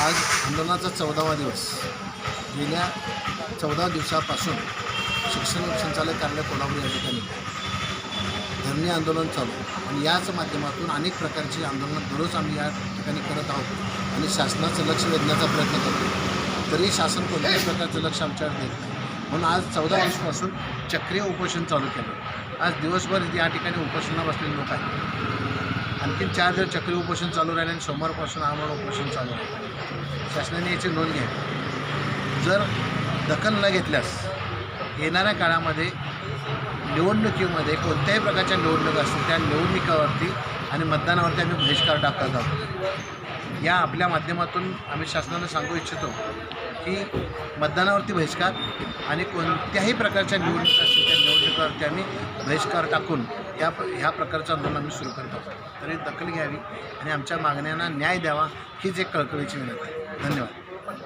आज आंदोलनाचा चौदावा दिवस. गेल्या चौदा दिवसापासून शिक्षण संचालक कार्यालय कोल्हापूर या ठिकाणी. धरणे आंदोलन चालू. आणि याच माध्यमातून अनेक प्रकारची आंदोलनं दररोज आम्ही या ठिकाणी करत आहोत आणि शासनाचं लक्ष वेधण्याचा प्रयत्न करतो तरी शासन कोणत्याही प्रकारचं लक्ष आमच्यावर देत नाही. म्हणून आज चौदा दिवसापासून चक्रीय उपोषण चालू केलं. आज दिवसभर या ठिकाणी उपोषणा बसलेले लोक आहेत. आणखीन चार दिवस चक्री उपोषण चालू राहिले आणि सोमवारपासून आम्हाला उपोषण चालू आहे. शासनाने याची नोंद घ्यावी जर दखल न घेतल्यास येणाऱ्या काळामध्ये निवडणुकीमध्ये कोणत्याही प्रकारच्या निवडणुका असतील त्या निवडणुकावरती आणि मतदानावरती आम्ही बहिष्कार टाकत आहोत. या आपल्या माध्यमातून आम्ही शासनाला सांगू इच्छितो की मतदानावरती बहिष्कार आणि कोणत्याही प्रकारच्या निवडणुका असतील त्या निवडणुकावरती आम्ही बहिष्कार टाकून या ह्या प्रकारचं आंदोलन आम्ही सुरू करत आहोत. तरी दखल घ्यावी आणि आमच्या मागण्यांना न्याय द्यावा हीच एक कळकळीची विनंती धन्यवाद.